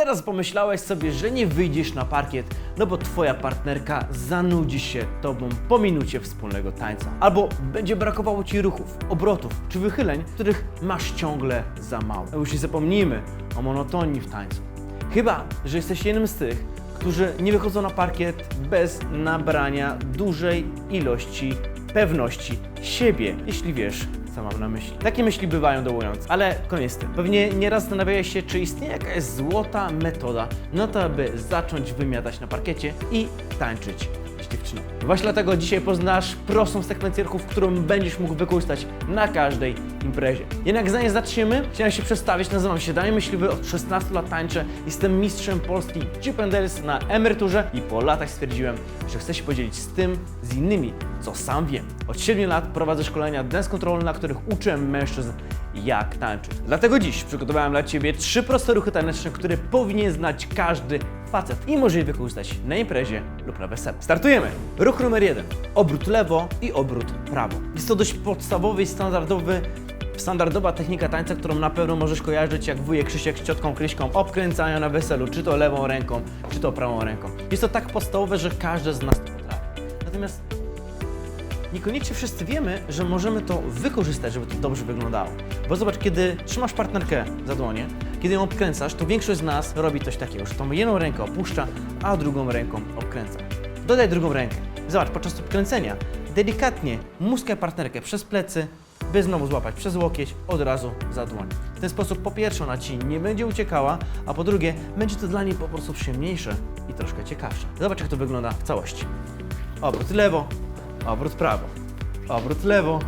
Ile razy pomyślałeś sobie, że nie wyjdziesz na parkiet, no bo twoja partnerka zanudzi się tobą po minucie wspólnego tańca. Albo będzie brakowało ci ruchów, obrotów czy wychyleń, których masz ciągle za mało. No już nie zapomnijmy o monotonii w tańcu. Chyba, że jesteś jednym z tych, którzy nie wychodzą na parkiet bez nabrania dużej ilości pewności siebie, jeśli wiesz, co mam na myśli. Takie myśli bywają dołujące, ale koniec z tym. Pewnie nieraz zastanawiałeś się, czy istnieje jakaś złota metoda na to, aby zacząć wymiatać na parkiecie i tańczyć dziewczyną. Właśnie dlatego dzisiaj poznasz prostą sekwencję ruchów, którą będziesz mógł wykorzystać na każdej imprezie. Jednak zanim zaczniemy, chciałem się przedstawić. Nazywam się Daniel Myśliwy, od 16 lat tańczę. Jestem mistrzem Polski Chip na emeryturze i po latach stwierdziłem, że chcę się podzielić z tym, z innymi, co sam wiem. Od 7 lat prowadzę szkolenia dance control, na których uczę mężczyzn jak tańczyć. Dlatego dziś przygotowałem dla Ciebie trzy proste ruchy taneczne, które powinien znać każdy facet i może je wykorzystać na imprezie lub na weselu. Startujemy! Ruch numer jeden. Obrót lewo i obrót prawo. Jest to dość podstawowy i standardowy Standardowa technika tańca, którą na pewno możesz kojarzyć jak wujek Krzysiek z ciotką Kryśką obkręcają na weselu, czy to lewą ręką, czy to prawą ręką. Jest to tak podstawowe, że każdy z nas to potrafi. Natomiast niekoniecznie wszyscy wiemy, że możemy to wykorzystać, żeby to dobrze wyglądało. Bo zobacz, kiedy trzymasz partnerkę za dłonie, kiedy ją obkręcasz, to większość z nas robi coś takiego, że tą jedną rękę opuszcza, a drugą ręką obkręca. Dodaj drugą rękę. Zobacz, podczas obkręcenia delikatnie muskaj partnerkę przez plecy, by znowu złapać przez łokieć, od razu za dłoń. W ten sposób po pierwsze ona Ci nie będzie uciekała, a po drugie będzie to dla niej po prostu przyjemniejsze i troszkę ciekawsze. Zobacz jak to wygląda w całości. Obrót lewo, obrót prawo, obrót lewo,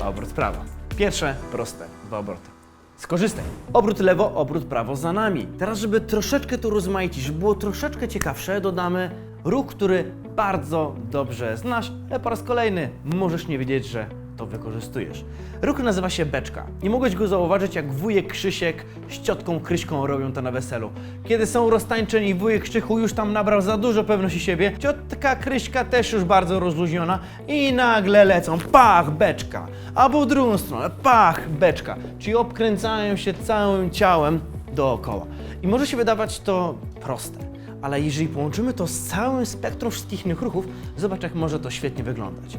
obrót prawo. Pierwsze, proste, dwa obroty. Skorzystaj. Obrót lewo, obrót prawo za nami. Teraz, żeby troszeczkę to rozmaicić, żeby było troszeczkę ciekawsze, dodamy ruch, który bardzo dobrze znasz, ale po raz kolejny możesz nie wiedzieć, że to wykorzystujesz. Ruch nazywa się beczka. Nie mogłeś go zauważyć, jak wujek Krzysiek z ciotką Kryśką robią to na weselu. Kiedy są roztańczeni, wujek Krzychu już tam nabrał za dużo pewności siebie, ciotka Kryśka też już bardzo rozluźniona i nagle lecą, pach, beczka. Albo w drugą stronę, pach, beczka. Czyli obkręcają się całym ciałem dookoła. I może się wydawać to proste. Ale jeżeli połączymy to z całym spektrum wszystkich innych ruchów, zobacz jak może to świetnie wyglądać.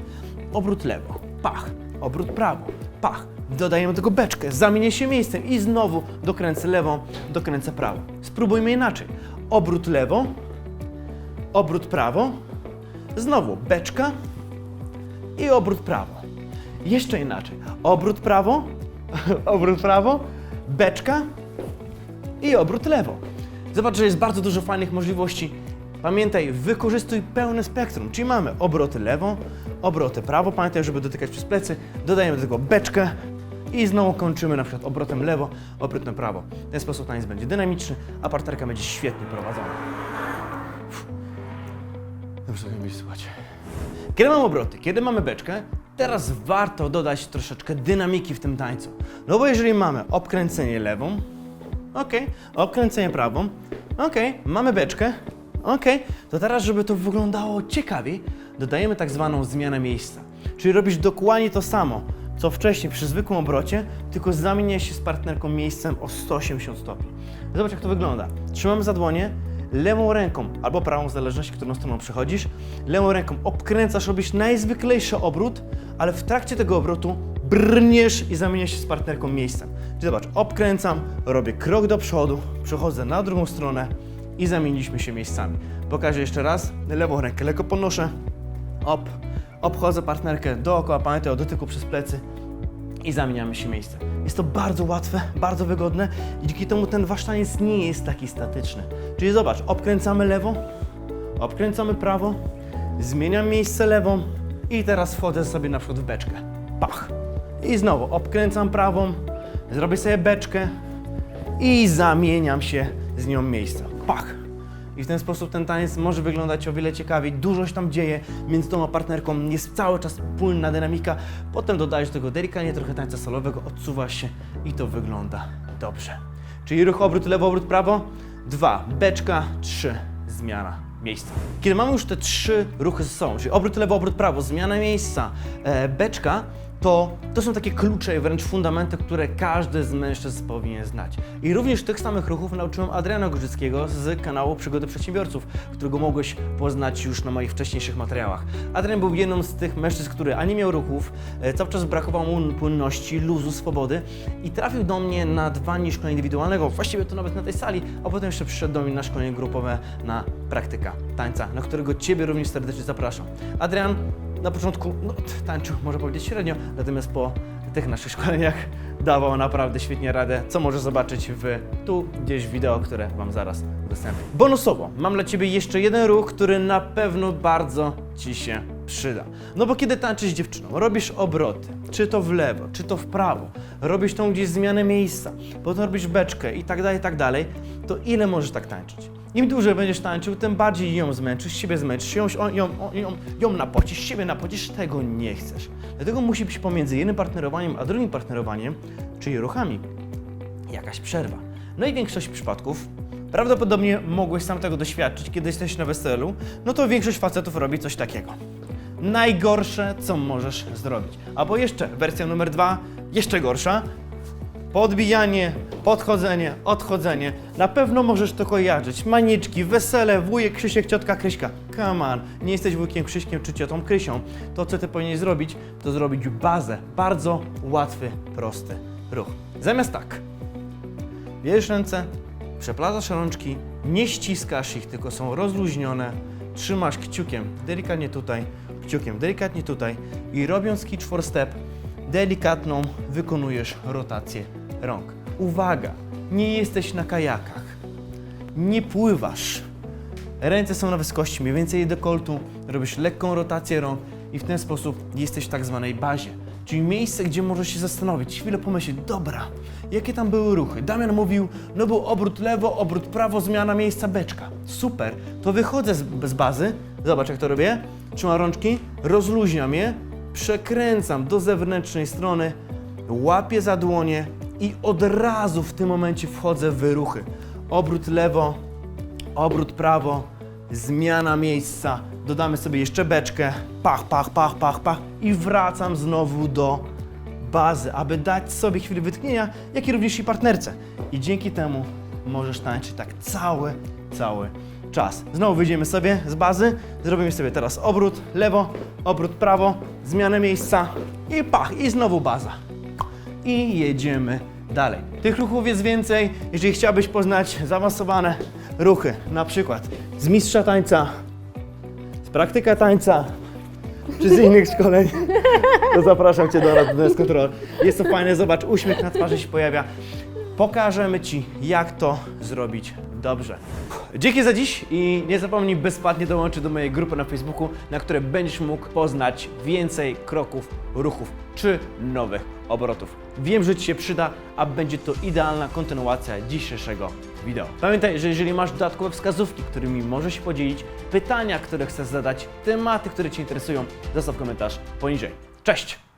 Obrót lewo, pach, obrót prawo, pach. Dodajemy do tego beczkę, zamienię się miejscem i znowu dokręcę lewą, dokręcę prawo. Spróbujmy inaczej. Obrót lewo, obrót prawo, znowu beczka i obrót prawo. Jeszcze inaczej. Obrót prawo, obrót prawo, beczka i obrót lewo. Zobacz, że jest bardzo dużo fajnych możliwości. Pamiętaj, wykorzystuj pełne spektrum, czyli mamy obroty lewo, obroty prawo, pamiętaj, żeby dotykać przez plecy, dodajemy do tego beczkę i znowu kończymy na przykład obrotem lewo, obrotem prawo. W ten sposób taniec będzie dynamiczny, a parterka będzie świetnie prowadzona. Uff. Dobrze mi słuchać. Kiedy mamy obroty, kiedy mamy beczkę, teraz warto dodać troszeczkę dynamiki w tym tańcu. No bo jeżeli mamy obkręcenie lewą, ok, obkręcenie prawą, ok, mamy beczkę, ok, to teraz, żeby to wyglądało ciekawiej, dodajemy tak zwaną zmianę miejsca. Czyli robisz dokładnie to samo, co wcześniej przy zwykłym obrocie, tylko zamienia się z partnerką miejscem o 180 stopni. Zobacz, jak to wygląda. Trzymamy za dłonie, lewą ręką albo prawą, w zależności, którą stroną przechodzisz, lewą ręką obkręcasz, robisz najzwyklejszy obrót, ale w trakcie tego obrotu brniesz i zamieniasz się z partnerką miejscem. Czyli zobacz, obkręcam, robię krok do przodu, przechodzę na drugą stronę i zamieniliśmy się miejscami. Pokażę jeszcze raz, lewą rękę lekko podnoszę, op, obchodzę partnerkę dookoła, pamiętaj o dotyku przez plecy i zamieniamy się miejsce. Jest to bardzo łatwe, bardzo wygodne i dzięki temu ten wasz taniec nie jest taki statyczny. Czyli zobacz, obkręcamy lewo, obkręcamy prawo, zmieniam miejsce lewą i teraz wchodzę sobie na przykład w beczkę. Pach. I znowu obkręcam prawą, zrobię sobie beczkę i zamieniam się z nią miejsca. Pach. I w ten sposób ten taniec może wyglądać o wiele ciekawiej. Dużo się tam dzieje między tą a partnerką, jest cały czas płynna dynamika. Potem dodajesz do tego delikatnie trochę tańca solowego, odsuwasz się i to wygląda dobrze. Czyli ruch obrót lewo, obrót prawo. Dwa, beczka. Trzy, zmiana miejsca. Kiedy mamy już te trzy ruchy ze sobą, czyli obrót lewo, obrót prawo, zmiana miejsca, e, beczka, to, to są takie klucze wręcz fundamenty, które każdy z mężczyzn powinien znać. I również tych samych ruchów nauczyłem Adriana Gorzyckiego z kanału Przygody Przedsiębiorców, którego mogłeś poznać już na moich wcześniejszych materiałach. Adrian był jedną z tych mężczyzn, który ani miał ruchów, e, cały czas brakowało mu płynności, luzu, swobody i trafił do mnie na dwa dni szkolenia indywidualnego, właściwie to nawet na tej sali, a potem jeszcze przyszedł do mnie na szkolenie grupowe na praktyka tańca, na którego Ciebie również serdecznie zapraszam. Adrian na początku no, tańczył, można powiedzieć, średnio, natomiast po tych naszych szkoleniach dawał naprawdę świetnie radę, co możesz zobaczyć w tu gdzieś wideo, które Wam zaraz udostępnię. Bonusowo mam dla Ciebie jeszcze jeden ruch, który na pewno bardzo Ci się przyda. No bo kiedy tańczysz z dziewczyną, robisz obroty, czy to w lewo, czy to w prawo, robisz tą gdzieś zmianę miejsca, potem robisz beczkę i tak dalej, i tak dalej, to ile możesz tak tańczyć? Im dłużej będziesz tańczył, tym bardziej ją zmęczysz, siebie zmęczysz, ją, ją, ją, ją, napocisz, siebie napocisz, tego nie chcesz. Dlatego musi być pomiędzy jednym partnerowaniem a drugim partnerowaniem, czyli ruchami, jakaś przerwa. No i większość przypadków, prawdopodobnie mogłeś sam tego doświadczyć, kiedy jesteś na weselu, no to większość facetów robi coś takiego. Najgorsze, co możesz zrobić. Albo jeszcze wersja numer dwa, jeszcze gorsza, Podbijanie, podchodzenie, odchodzenie. Na pewno możesz to kojarzyć. Maniczki, wesele, wujek Krzysiek, ciotka Kryśka. Come on, nie jesteś wujkiem Krzyśkiem czy ciotą Krysią. To, co ty powinieneś zrobić, to zrobić bazę. Bardzo łatwy, prosty ruch. Zamiast tak, bierzesz ręce, przeplatasz rączki, nie ściskasz ich, tylko są rozluźnione. Trzymasz kciukiem delikatnie tutaj, kciukiem delikatnie tutaj i robiąc kitch for step, delikatną wykonujesz rotację rąk. Uwaga, nie jesteś na kajakach, nie pływasz. Ręce są na wysokości mniej więcej dekoltu, robisz lekką rotację rąk i w ten sposób jesteś w tak zwanej bazie. Czyli miejsce, gdzie możesz się zastanowić, chwilę pomyśleć, dobra, jakie tam były ruchy? Damian mówił, no był obrót lewo, obrót prawo, zmiana miejsca, beczka. Super, to wychodzę z, z bazy, zobacz jak to robię, trzymam rączki, rozluźniam je, przekręcam do zewnętrznej strony, łapię za dłonie i od razu w tym momencie wchodzę w ruchy. Obrót lewo, obrót prawo, zmiana miejsca, dodamy sobie jeszcze beczkę, pach, pach, pach, pach, pach i wracam znowu do bazy, aby dać sobie chwilę wytchnienia, jak i również i partnerce. I dzięki temu możesz tańczyć tak cały, cały czas. Znowu wyjdziemy sobie z bazy, zrobimy sobie teraz obrót lewo, obrót prawo, zmianę miejsca i pach, i znowu baza i jedziemy dalej. Tych ruchów jest więcej. Jeżeli chciałbyś poznać zaawansowane ruchy, na przykład z mistrza tańca, praktyka tańca, czy z innych szkoleń, to zapraszam Cię do Radnes Control. Jest to fajne, zobacz, uśmiech na twarzy się pojawia. Pokażemy Ci, jak to zrobić dobrze. Dzięki za dziś i nie zapomnij bezpłatnie dołączyć do mojej grupy na Facebooku, na której będziesz mógł poznać więcej kroków, ruchów czy nowych obrotów. Wiem, że Ci się przyda, a będzie to idealna kontynuacja dzisiejszego wideo. Pamiętaj, że jeżeli masz dodatkowe wskazówki, którymi możesz się podzielić, pytania, które chcesz zadać, tematy, które Cię interesują, zostaw komentarz poniżej. Cześć!